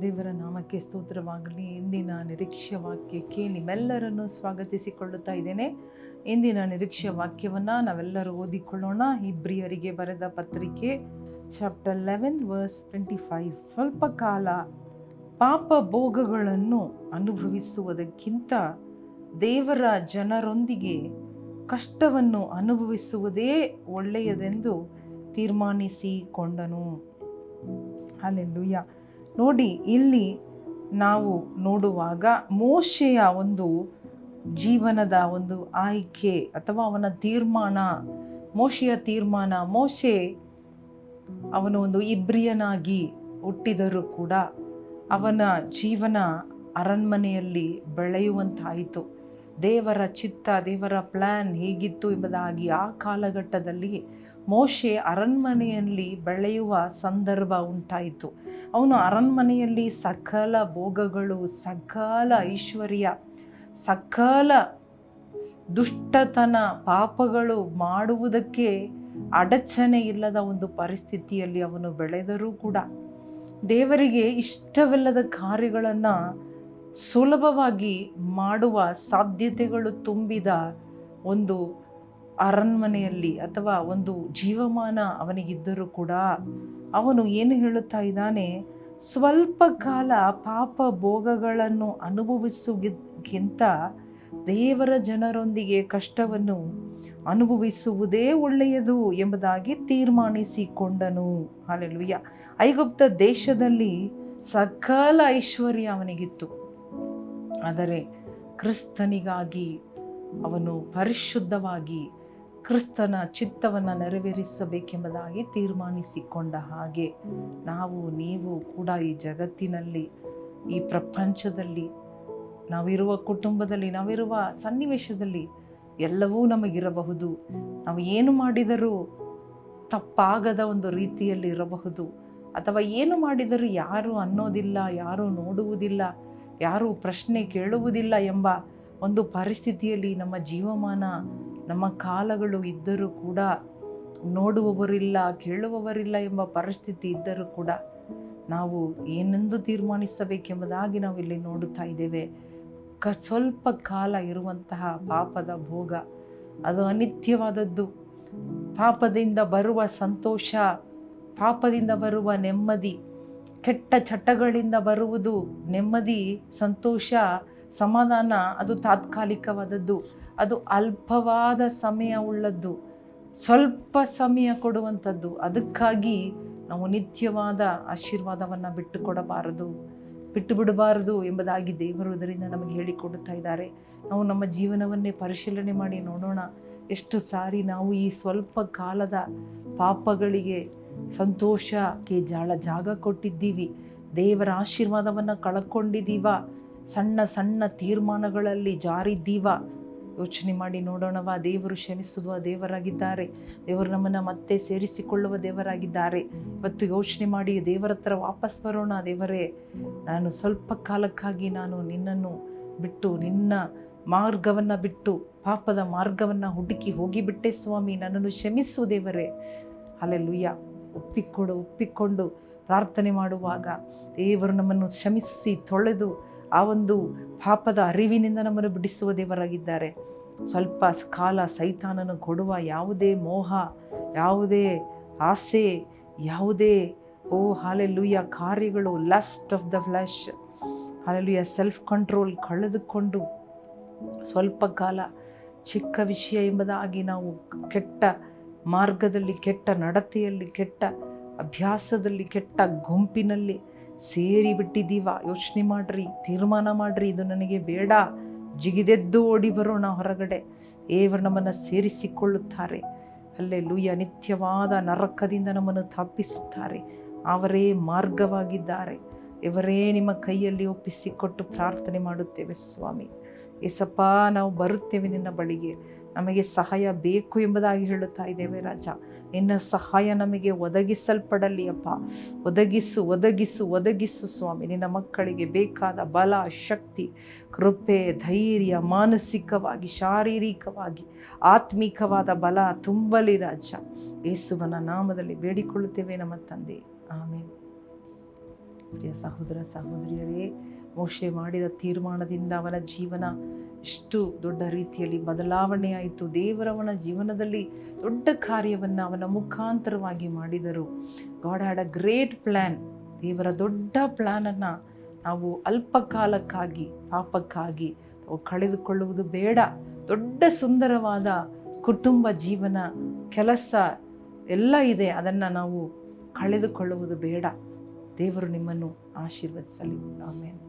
ದೇವರ ನಾಮಕ್ಕೆ ಸ್ತೋತ್ರವಾಗಲಿ. ಇಂದಿನ ನಿರೀಕ್ಷೆ ವಾಕ್ಯಕ್ಕೆ ನಿಮ್ಮೆಲ್ಲರನ್ನು ಸ್ವಾಗತಿಸಿಕೊಳ್ಳುತ್ತಾ ಇದ್ದೇನೆ. ಇಂದಿನ ನಿರೀಕ್ಷೆ ವಾಕ್ಯವನ್ನು ನಾವೆಲ್ಲರೂ ಓದಿಕೊಳ್ಳೋಣ. ಇಬ್ರಿಯರಿಗೆ ಬರೆದ ಪತ್ರಿಕೆ, chapter eleven, verse twenty five. ಸ್ವಲ್ಪ ಕಾಲ ಪಾಪ ಭೋಗಗಳನ್ನು ಅನುಭವಿಸುವುದಕ್ಕಿಂತ ದೇವರ ಜನರೊಂದಿಗೆ ಕಷ್ಟವನ್ನು ಅನುಭವಿಸುವುದೇ ಒಳ್ಳೆಯದೆಂದು ತೀರ್ಮಾನಿಸಿಕೊಂಡನು. ಅಲ್ಲೆಲ್ಲುಯ್ಯ ನೋಡಿ, ಇಲ್ಲಿ ನಾವು ನೋಡುವಾಗ ಮೋಶೆಯ ಒಂದು ಜೀವನದ ಒಂದು ಆಯ್ಕೆ ಅಥವಾ ಅವನ ತೀರ್ಮಾನ, ಮೋಶೆಯ ತೀರ್ಮಾನ, ಮೋಶೆ ಅವನು ಒಂದು ಇಬ್ರಿಯನಾಗಿ ಹುಟ್ಟಿದರೂ ಕೂಡ ಅವನ ಜೀವನ ಅರಣ್ಮನೆಯಲ್ಲಿ ಬೆಳೆಯುವಂತಾಯಿತು. ದೇವರ ಚಿತ್ತ, ದೇವರ ಪ್ಲ್ಯಾನ್ ಹೇಗಿತ್ತು ಎಂಬುದಾಗಿ ಆ ಕಾಲಘಟ್ಟದಲ್ಲಿ ಮೋಶೆ ಅರಣ್ಮನೆಯಲ್ಲಿ ಬೆಳೆಯುವ ಸಂದರ್ಭ ಉಂಟಾಯಿತು. ಅವನು ಅರಣ್ಮನೆಯಲ್ಲಿ ಸಕಲ ಭೋಗಗಳು, ಸಕಲ ಐಶ್ವರ್ಯ, ಸಕಲ ದುಷ್ಟತನ ಪಾಪಗಳು ಮಾಡುವುದಕ್ಕೆ ಅಡಚಣೆ ಇಲ್ಲದ ಒಂದು ಪರಿಸ್ಥಿತಿಯಲ್ಲಿ ಅವನು ಬೆಳೆದರೂ ಕೂಡ ದೇವರಿಗೆ ಇಷ್ಟವಿಲ್ಲದ ಕಾರ್ಯಗಳನ್ನು ಸುಲಭವಾಗಿ ಮಾಡುವ ಸಾಧ್ಯತೆಗಳು ತುಂಬಿದ ಒಂದು ಅರಣ್ಮನೆಯಲ್ಲಿ ಅಥವಾ ಒಂದು ಜೀವಮಾನ ಅವನಿಗಿದ್ದರೂ ಕೂಡ ಅವನು ಏನು ಹೇಳುತ್ತಾ ಇದ್ದಾನೆ, ಸ್ವಲ್ಪ ಕಾಲ ಪಾಪ ಭೋಗಗಳನ್ನು ಅನುಭವಿಸುವುದಕ್ಕಿಂತ ದೇವರ ಜನರೊಂದಿಗೆ ಕಷ್ಟವನ್ನು ಅನುಭವಿಸುವುದೇ ಒಳ್ಳೆಯದು ಎಂಬುದಾಗಿ ತೀರ್ಮಾನಿಸಿಕೊಂಡನು. ಅಲ್ಲೆಲುಯ್ಯ ಐಗುಪ್ತ ದೇಶದಲ್ಲಿ ಸಕಲ ಐಶ್ವರ್ಯ ಅವನಿಗಿತ್ತು. ಆದರೆ ಕ್ರಿಸ್ತನಿಗಾಗಿ ಅವನು ಪರಿಶುದ್ಧವಾಗಿ ಕ್ರಿಸ್ತನ ಚಿತ್ತವನ್ನು ನೆರವೇರಿಸಬೇಕೆಂಬುದಾಗಿ ತೀರ್ಮಾನಿಸಿಕೊಂಡ ಹಾಗೆ ನಾವು, ನೀವು ಕೂಡ ಈ ಜಗತ್ತಿನಲ್ಲಿ, ಈ ಪ್ರಪಂಚದಲ್ಲಿ, ನಾವಿರುವ ಕುಟುಂಬದಲ್ಲಿ, ನಾವಿರುವ ಸನ್ನಿವೇಶದಲ್ಲಿ ಎಲ್ಲವೂ ನಮಗಿರಬಹುದು. ನಾವು ಏನು ಮಾಡಿದರೂ ತಪ್ಪಾಗದ ಒಂದು ರೀತಿಯಲ್ಲಿ ಇರಬಹುದು. ಅಥವಾ ಏನು ಮಾಡಿದರೂ ಯಾರು ಅನ್ನೋದಿಲ್ಲ, ಯಾರು ನೋಡುವುದಿಲ್ಲ ಯಾರು ಪ್ರಶ್ನೆ ಕೇಳುವುದಿಲ್ಲ ಎಂಬ ಒಂದು ಪರಿಸ್ಥಿತಿಯಲ್ಲಿ ನಮ್ಮ ಜೀವಮಾನ, ನಮ್ಮ ಕಾಲಗಳು ಇದ್ದರೂ ಕೂಡ, ನೋಡುವವರಿಲ್ಲ, ಕೇಳುವವರಿಲ್ಲ ಎಂಬ ಪರಿಸ್ಥಿತಿ ಇದ್ದರೂ ಕೂಡ ನಾವು ಏನೆಂದು ತೀರ್ಮಾನಿಸಬೇಕೆಂಬುದಾಗಿ ನಾವು ಇಲ್ಲಿ ನೋಡುತ್ತಾ ಇದ್ದೇವೆ. ಕ, ಸ್ವಲ್ಪ ಕಾಲ ಇರುವಂತಹ ಪಾಪದ ಭೋಗ. ಅದು ಅನಿತ್ಯವಾದದ್ದು. ಪಾಪದಿಂದ ಬರುವ ಸಂತೋಷ, ಪಾಪದಿಂದ ಬರುವ ನೆಮ್ಮದಿ ಕೆಟ್ಟ ಚಟಗಳಿಂದ ಬರುವುದು ನೆಮ್ಮದಿ, ಸಂತೋಷ, ಸಮಾಧಾನ, ಅದು ತಾತ್ಕಾಲಿಕವಾದದ್ದು. ಅದು ಅಲ್ಪವಾದ ಸಮಯ ಉಳ್ಳದ್ದು. ಸ್ವಲ್ಪ ಸಮಯ ಕೊಡುವಂಥದ್ದು. ಅದಕ್ಕಾಗಿ ನಾವು ನಿತ್ಯವಾದ ಆಶೀರ್ವಾದವನ್ನು ಬಿಟ್ಟು ಕೊಡಬಾರದು ಬಿಟ್ಟು ಬಿಡಬಾರದು ಎಂಬುದಾಗಿ ದೇವರು ಇದರಿಂದ ನಮಗೆ ಹೇಳಿಕೊಡುತ್ತಾ ಇದ್ದಾರೆ. ನಾವು ನಮ್ಮ ಜೀವನವನ್ನೇ ಪರಿಶೀಲನೆ ಮಾಡಿ ನೋಡೋಣ. ಎಷ್ಟು ಸಾರಿ ನಾವು ಈ ಸ್ವಲ್ಪ ಕಾಲದ ಪಾಪಗಳಿಗೆ ಸಂತೋಷಕ್ಕೆ ಜಾಳ ಜಾಗ ಕೊಟ್ಟಿದ್ದೀವಿ. ದೇವರ ಆಶೀರ್ವಾದವನ್ನು ಕಳ್ಕೊಂಡಿದ್ದೀವ. ಸಣ್ಣ ಸಣ್ಣ ತೀರ್ಮಾನಗಳಲ್ಲಿ ಜಾರಿದ್ದೀವ. ಯೋಚನೆ ಮಾಡಿ ನೋಡೋಣವ. ದೇವರು ಕ್ಷಮಿಸುವ ದೇವರಾಗಿದ್ದಾರೆ. ದೇವರು ನಮ್ಮನ್ನು ಮತ್ತೆ ಸೇರಿಸಿಕೊಳ್ಳುವ ದೇವರಾಗಿದ್ದಾರೆ. ಇವತ್ತು ಯೋಚನೆ ಮಾಡಿ ದೇವರ ಹತ್ರ ವಾಪಸ್ ಬರೋಣ ದೇವರೇ. ನಾನು ಸ್ವಲ್ಪ ಕಾಲಕ್ಕಾಗಿ ನಾನು ನಿನ್ನನ್ನು ಬಿಟ್ಟು, ನಿನ್ನ ಮಾರ್ಗವನ್ನು ಬಿಟ್ಟು, ಪಾಪದ ಮಾರ್ಗವನ್ನು ಹುಡುಕಿ ಹೋಗಿಬಿಟ್ಟೆ ಸ್ವಾಮಿ. ನನ್ನನ್ನು ಕ್ಷಮಿಸು ದೇವರೇ. ಅಲ್ಲೆಲ್ಲುಯ್ಯ ಒಪ್ಪಿಕೊಡು, ಒಪ್ಪಿಕೊಂಡು ಪ್ರಾರ್ಥನೆ ಮಾಡುವಾಗ ದೇವರು ನಮ್ಮನ್ನು ಕ್ಷಮಿಸಿ, ತೊಳೆದು ಆ ಒಂದು ಪಾಪದ ಅರಿವಿನಿಂದ ನಮ್ಮನ್ನು ಬಿಡಿಸುವ ದೇವರಾಗಿದ್ದಾರೆ. ಸ್ವಲ್ಪ ಕಾಲ ಸೈತಾನನ್ನು ಕೊಡುವ ಯಾವುದೇ ಮೋಹ, ಯಾವುದೇ ಆಸೆ, ಯಾವುದೇ, ಓ ಹಾಲೆಲ್ಲುಯ್ಯ, ಕಾರ್ಯಗಳು lust of the flesh hallelujah self control ಕಳೆದುಕೊಂಡು ಸ್ವಲ್ಪ ಕಾಲ ಚಿಕ್ಕ ವಿಷಯ ಎಂಬುದಾಗಿ ನಾವು ಕೆಟ್ಟ ಮಾರ್ಗದಲ್ಲಿ ಕೆಟ್ಟ ನಡತೆಯಲ್ಲಿ, ಕೆಟ್ಟ ಅಭ್ಯಾಸದಲ್ಲಿ, ಕೆಟ್ಟ ಗುಂಪಿನಲ್ಲಿ ಸೇರಿ ಬಿಟ್ಟಿದ್ದೀವ. ಯೋಚನೆ ಮಾಡ್ರಿ, ತೀರ್ಮಾನ ಮಾಡ್ರಿ. ಇದು ನನಗೆ ಬೇಡ. ಜಿಗಿದೆದ್ದು ಓಡಿ ಬರೋಣ ಹೊರಗಡೆ. ದೇವರು ನಮ್ಮನ್ನು ಸೇರಿಸಿಕೊಳ್ಳುತ್ತಾರೆ. ಅಲ್ಲೇ ಲೂಯ ನಿತ್ಯವಾದ ನರಕದಿಂದ ನಮ್ಮನ್ನು ತಪ್ಪಿಸುತ್ತಾರೆ. ಅವರೇ ಮಾರ್ಗವಾಗಿದ್ದಾರೆ. ಇವರೇ ನಿಮ್ಮ ಕೈಯಲ್ಲಿ ಒಪ್ಪಿಸಿಕೊಟ್ಟು ಪ್ರಾರ್ಥನೆ ಮಾಡುತ್ತೇವೆ ಸ್ವಾಮಿ. ಏಸಪ್ಪ, ನಾವು ಬರುತ್ತೇವೆ ನಿನ್ನ ಬಳಿಗೆ. ನಮಗೆ ಸಹಾಯ ಬೇಕು ಎಂಬುದಾಗಿ ಹೇಳುತ್ತಾ ಇದ್ದೇವೆ ರಾಜ. ನಿನ್ನ ಸಹಾಯ ನಮಗೆ ಒದಗಿಸಲ್ಪಡಲಿ ಅಪ್ಪ. ಒದಗಿಸು ಒದಗಿಸು ಒದಗಿಸು ಸ್ವಾಮಿ. ನಿನ್ನ ಮಕ್ಕಳಿಗೆ ಬೇಕಾದ ಬಲ, ಶಕ್ತಿ, ಕೃಪೆ, ಧೈರ್ಯ, ಮಾನಸಿಕವಾಗಿ, ಶಾರೀರಿಕವಾಗಿ, ಆತ್ಮಿಕವಾದ ಬಲ ತುಂಬಲಿ ರಾಜ. ಯೇಸುವನ ನಾಮದಲ್ಲಿ ಬೇಡಿಕೊಳ್ಳುತ್ತೇವೆ ನಮ್ಮ ತಂದೆ. ಆಮೇಲೆ ಪ್ರಿಯ ಸಹೋದರ ಸಹೋದರಿಯರೇ, ಮೋಶೆ ಮಾಡಿದ ತೀರ್ಮಾನದಿಂದ ಅವನ ಜೀವನ ಎಷ್ಟು ದೊಡ್ಡ ರೀತಿಯಲ್ಲಿ ಬದಲಾವಣೆ ಆಯಿತು. ದೇವರವನ ಜೀವನದಲ್ಲಿ ದೊಡ್ಡ ಕಾರ್ಯವನ್ನು ಅವನ ಮುಖಾಂತರವಾಗಿ ಮಾಡಿದರು. God had a great plan ದೇವರ ದೊಡ್ಡ ಪ್ಲ್ಯಾನನ್ನು ನಾವು ಅಲ್ಪ ಕಾಲಕ್ಕಾಗಿ ಪಾಪಕ್ಕಾಗಿ ಕಳೆದುಕೊಳ್ಳುವುದು ಬೇಡ. ದೊಡ್ಡ ಸುಂದರವಾದ ಕುಟುಂಬ ಜೀವನ, ಕೆಲಸ ಎಲ್ಲ ಇದೆ. ಅದನ್ನು ನಾವು ಕಳೆದುಕೊಳ್ಳುವುದು ಬೇಡ. ದೇವರು ನಿಮ್ಮನ್ನು ಆಶೀರ್ವದಿಸಲಿ. ಆಮೇಲೆ